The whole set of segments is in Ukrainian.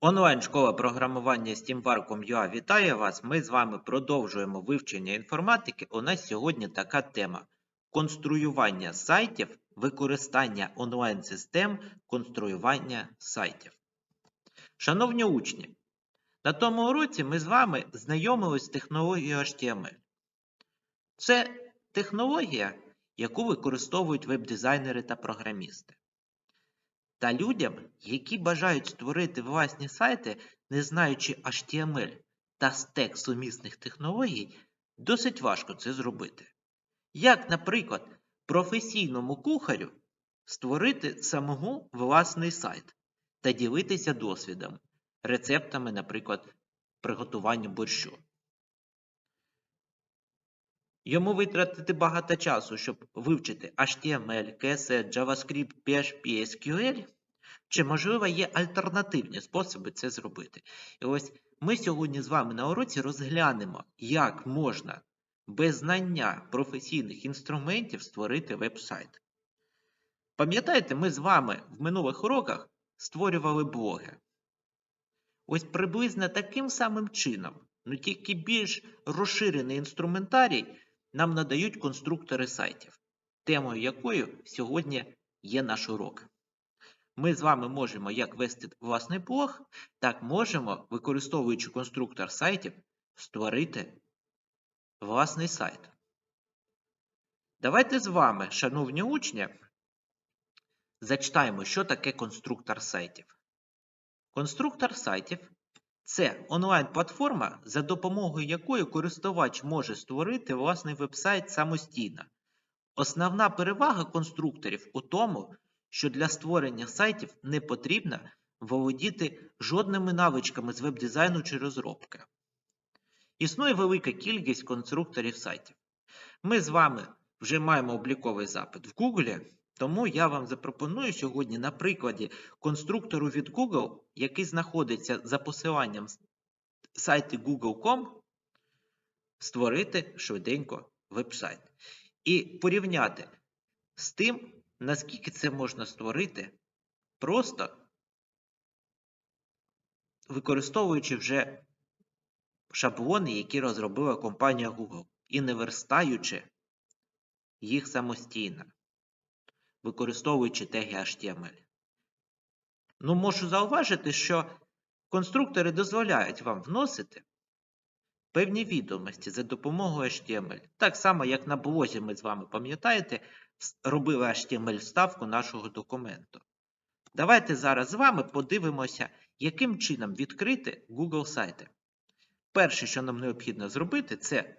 Онлайн-школа програмування SteamPark.ua вітає вас. Ми з вами продовжуємо вивчення інформатики. У нас сьогодні така тема: конструювання сайтів, використання онлайн-систем, конструювання сайтів. Шановні учні, на тому уроці ми з вами знайомились з технологією HTML. Це технологія, яку використовують веб-дизайнери та програмісти. Та людям, які бажають створити власні сайти, не знаючи HTML та стек сумісних технологій, досить важко це зробити. Як, наприклад, професійному кухарю створити самому власний сайт та ділитися досвідом, рецептами, наприклад, приготування борщу. Йому витратити багато часу, щоб вивчити HTML, CSS, JavaScript, PHP, SQL, чи, можливо, є альтернативні способи це зробити. І ось ми сьогодні з вами на уроці розглянемо, як можна без знання професійних інструментів створити веб-сайт. Пам'ятаєте, ми з вами в минулих уроках створювали блоги. Ось приблизно таким самим чином, ну тільки більш розширений інструментарій нам надають конструктори сайтів, темою якої сьогодні є наш урок. Ми з вами можемо як вести власний блог, так можемо, використовуючи конструктор сайтів, створити власний сайт. Давайте з вами, шановні учні, зачитаємо, що таке конструктор сайтів. Конструктор сайтів це онлайн-платформа, за допомогою якої користувач може створити власний веб-сайт самостійно. Основна перевага конструкторів у тому, що для створення сайтів не потрібно володіти жодними навичками з веб-дизайну чи розробки. Існує велика кількість конструкторів сайтів. Ми з вами вже маємо обліковий запит в Google, тому я вам запропоную сьогодні на прикладі конструктору від Google, який знаходиться за посиланням сайти google.com, створити швиденько веб-сайт. І порівняти з тим, наскільки це можна створити, просто використовуючи вже шаблони, які розробила компанія Google, і не верстаючи їх самостійно, використовуючи теги HTML. Ну, можу зауважити, що конструктори дозволяють вам вносити певні відомості за допомогою HTML. Так само, як на блозі ми з вами пам'ятаєте, робили HTML-вставку нашого документу. Давайте зараз з вами подивимося, яким чином відкрити Google сайти. Перше, що нам необхідно зробити, це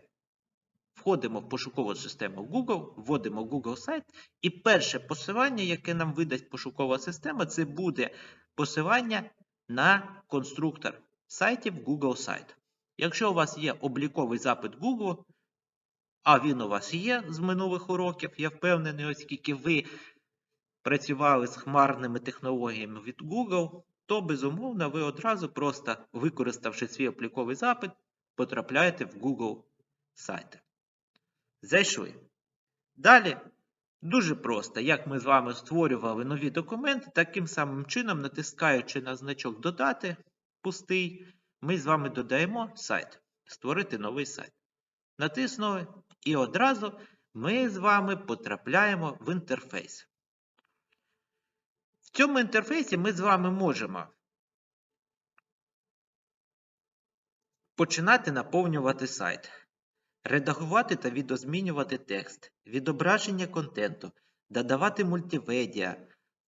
входимо в пошукову систему Google, вводимо Google сайт, і перше посилання, яке нам видасть пошукова система, це буде посилання на конструктор сайтів Google сайт. Якщо у вас є обліковий запит Google, а він у вас є з минулих уроків, я впевнений, оскільки ви працювали з хмарними технологіями від Google, то безумовно ви одразу просто використавши свій обліковий запит, потрапляєте в Google сайти. Зайшли. Далі дуже просто, як ми з вами створювали нові документи, таким самим чином, натискаючи на значок Додати пустий, ми з вами додаємо сайт. Створити новий сайт. Натиснули, і одразу ми з вами потрапляємо в інтерфейс. В цьому інтерфейсі ми з вами можемо починати наповнювати сайт, редагувати та відозмінювати текст, відображення контенту, додавати мультимедіа,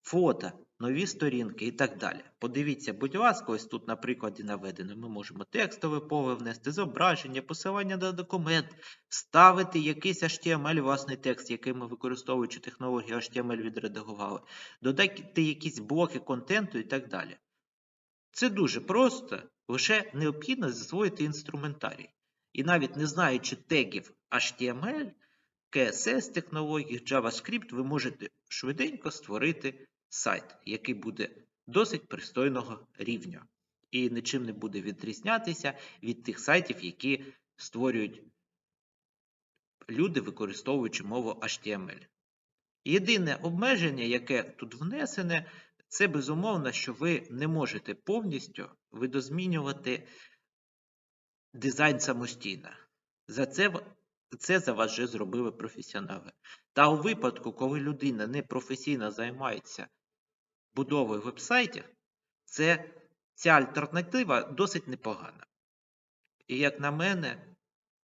фото, нові сторінки і так далі. Подивіться, будь ласка, ось тут на прикладі наведено, ми можемо текстове поле внести, зображення, посилання на документ, ставити якийсь HTML, власний текст, який ми використовуючи технологію HTML відредагували, додати якісь блоки контенту і так далі. Це дуже просто, лише необхідно засвоїти інструментарій. І навіть не знаючи тегів HTML, CSS технологій, JavaScript, ви можете швиденько створити сайт, який буде досить пристойного рівня. І нічим не буде відрізнятися від тих сайтів, які створюють люди, використовуючи мову HTML. Єдине обмеження, яке тут внесене, Це безумовно, що ви не можете повністю видозмінювати дизайн самостійно. За це, це за вас вже зробили професіонали. Та у випадку, коли людина не професійно займається будовою вебсайтів, це, ця альтернатива досить непогана. І, як на мене,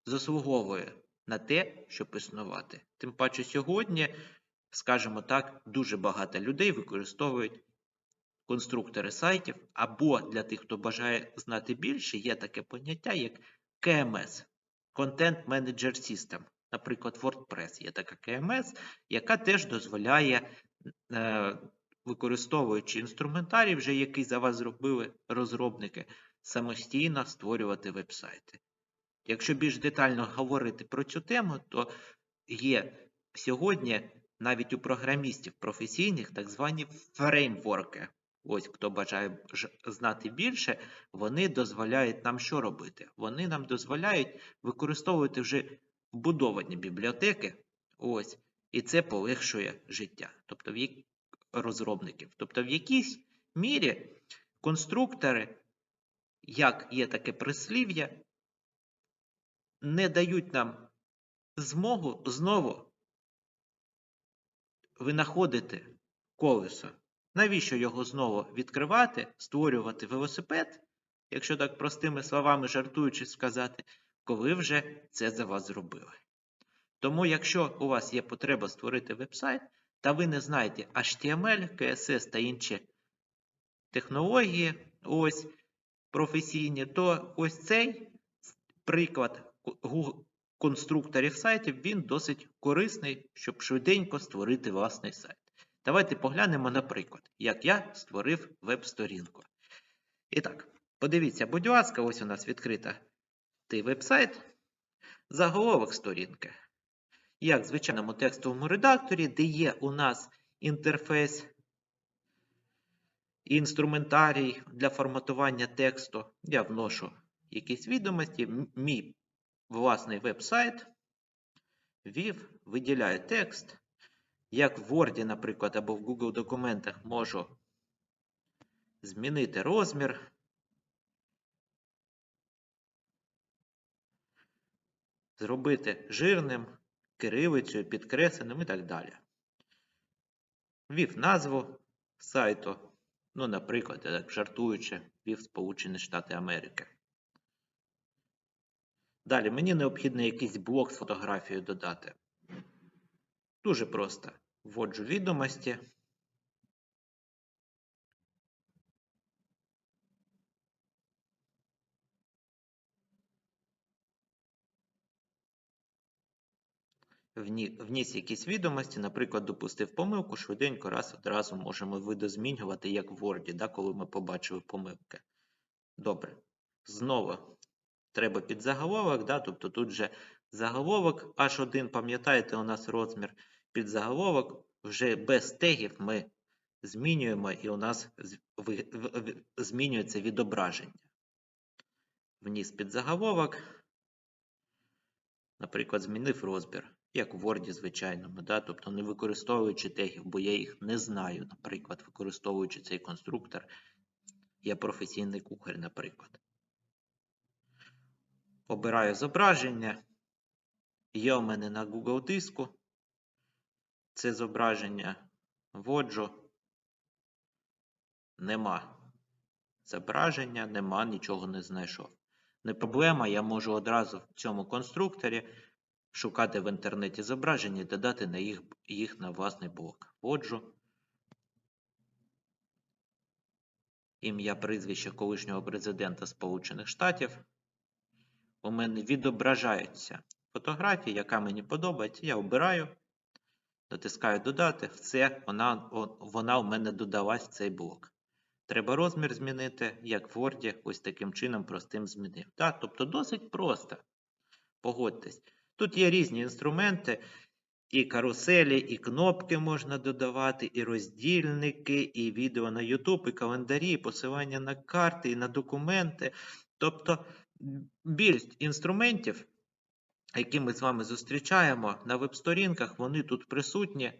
заслуговує на те, щоб існувати. Тим паче сьогодні, скажімо так, дуже багато людей використовують конструктори сайтів, або для тих, хто бажає знати більше, є таке поняття, як KMS Content Manager System. Наприклад, WordPress є така KMS, яка теж дозволяє, е, використовуючи інструментарій, вже який за вас зробили розробники, самостійно створювати вебсайти. Якщо більш детально говорити про цю тему, то є сьогодні навіть у програмістів професійних так звані фреймворки. Ось хто бажає знати більше, вони дозволяють нам що робити? Вони нам дозволяють використовувати вже вбудовані бібліотеки. Ось, і це полегшує життя, тобто в розробників. Тобто, в якійсь мірі конструктори, як є таке прислів'я, не дають нам змогу знову винаходити колесо. Навіщо його знову відкривати, створювати велосипед, якщо так простими словами жартуючи сказати, коли вже це за вас зробили. Тому, якщо у вас є потреба створити вебсайт, та ви не знаєте HTML, CSS та інші технології, ось професійні, то ось цей приклад конструкторів сайтів, він досить корисний, щоб швиденько створити власний сайт. Давайте поглянемо, наприклад, як я створив веб-сторінку. І так, подивіться, будь ласка, ось у нас відкрита той веб-сайт, заголовок сторінки. Як в звичайному текстовому редакторі, де є у нас інтерфейс і інструментарій для форматування тексту, я вношу якісь відомості, мій власний веб-сайт, ввів, виділяю текст. Як в Word, наприклад, або в Google документах можу змінити розмір. Зробити жирним, кирилицею, підкресленим і так далі. Ввів назву сайту. Ну, наприклад, я так жартуючи, ввів Сполучені Штати Америки. Далі мені необхідно якийсь блок з фотографією додати. Дуже просто. Вводжу відомості. Вніс якісь відомості, наприклад, допустив помилку, швиденько раз одразу можемо видозмінювати, як в Word, да, коли ми побачили помилки. Добре. Знову треба під заголовок, да, тобто тут же заголовок H1, пам'ятаєте, у нас розмір під заголовок, вже без тегів ми змінюємо і у нас змінюється відображення. Вніс під заголовок, наприклад, змінив розмір, як в Word звичайному, да, тобто не використовуючи тегів, бо я їх не знаю, наприклад, використовуючи цей конструктор, я професійний кухар, наприклад. Обираю зображення. Є у мене на Google диску. Це зображення вводжу. Нема зображення, нема, нічого не знайшов. Не проблема, я можу одразу в цьому конструкторі шукати в інтернеті зображення і додати на їх, їх на власний блок. Вводжу. Ім'я прізвище колишнього президента Сполучених Штатів. У мене відображається фотографія, яка мені подобається. Я обираю, натискаю додати. Все, вона, вона у мене додалась в цей блок. Треба розмір змінити, як в Word, ось таким чином простим змінив. Так, тобто досить просто. Погодьтесь. Тут є різні інструменти, і каруселі, і кнопки можна додавати, і роздільники, і відео на YouTube, і календарі, і посилання на карти, і на документи. Тобто більшість інструментів, які ми з вами зустрічаємо на веб-сторінках, вони тут присутні.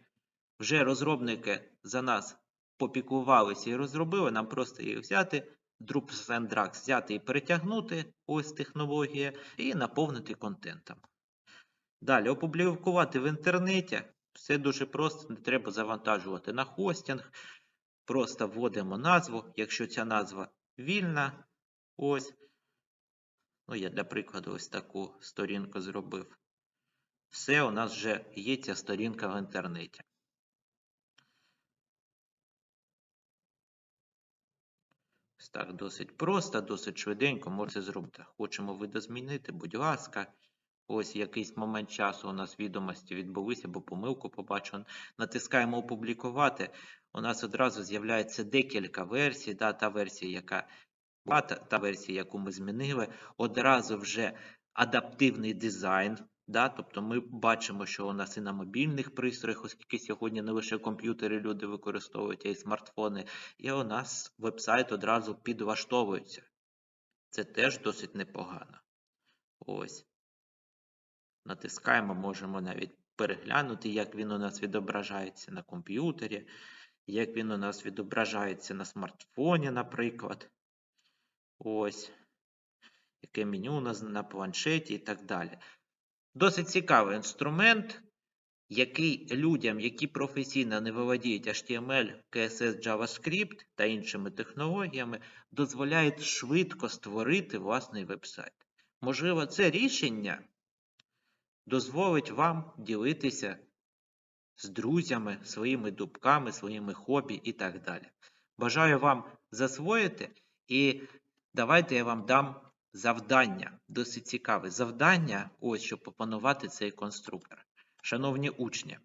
Вже розробники за нас попіклувалися і розробили, нам просто їх взяти, Drupal and Drags взяти і перетягнути, ось технологія, і наповнити контентом. Далі, опублікувати в інтернеті. Все дуже просто, не треба завантажувати на хостинг. Просто вводимо назву, якщо ця назва вільна. Ось. Ну, я для прикладу ось таку сторінку зробив. Все, у нас вже є ця сторінка в інтернеті. Ось так, досить просто, досить швиденько можете зробити. Хочемо видозмінити, будь ласка. Ось якийсь момент часу у нас відомості відбулися, бо помилку побачив. Натискаємо опублікувати. У нас одразу з'являється декілька версій. Да, та версія, яка була, та, та версія, яку ми змінили. Одразу вже адаптивний дизайн. Да, тобто ми бачимо, що у нас і на мобільних пристроях, оскільки сьогодні не лише комп'ютери люди використовують, а й смартфони, і у нас веб-сайт одразу підлаштовується. Це теж досить непогано. Ось. Натискаємо, можемо навіть переглянути, як він у нас відображається на комп'ютері, як він у нас відображається на смартфоні, наприклад. Ось. Яке меню у нас на планшеті і так далі. Досить цікавий інструмент, який людям, які професійно не володіють HTML, CSS, JavaScript та іншими технологіями, дозволяє швидко створити власний веб-сайт. Можливо, це рішення дозволить вам ділитися з друзями, своїми дубками, своїми хобі і так далі. Бажаю вам засвоїти і давайте я вам дам завдання. Досить цікаве завдання, ось щоб опанувати цей конструктор. Шановні учні.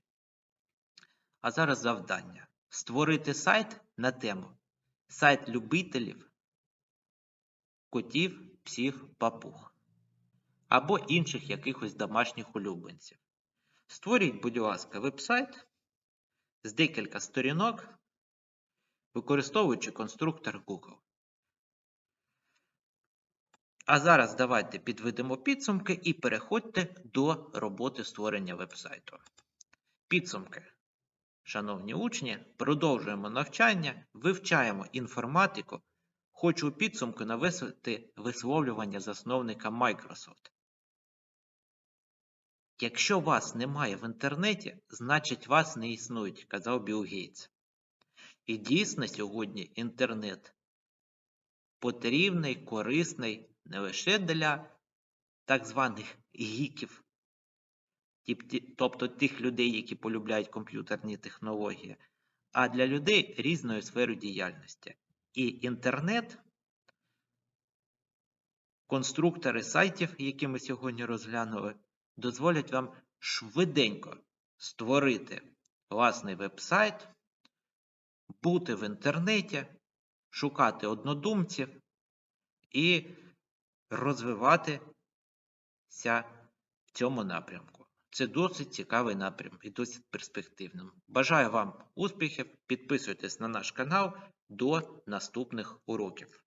А зараз завдання. Створити сайт на тему. Сайт любителів котів, псів, папуг або інших якихось домашніх улюбленців. Створіть, будь ласка, веб-сайт з декілька сторінок, використовуючи конструктор Google. А зараз давайте підведемо підсумки і переходьте до роботи створення веб-сайту. Підсумки. Шановні учні, продовжуємо навчання, вивчаємо інформатику. Хочу у підсумку навести висловлювання засновника Microsoft. Якщо вас немає в інтернеті, значить вас не існують, казав Білл Гейтс. І дійсно сьогодні інтернет потрібний, корисний не лише для так званих гіків, тобто тих людей, які полюбляють комп'ютерні технології, а для людей різної сфери діяльності. І інтернет, конструктори сайтів, які ми сьогодні розглянули, дозволять вам швиденько створити власний веб-сайт, бути в інтернеті, шукати однодумців і розвиватися в цьому напрямку. Це досить цікавий напрям і досить перспективним. Бажаю вам успіхів, підписуйтесь на наш канал до наступних уроків.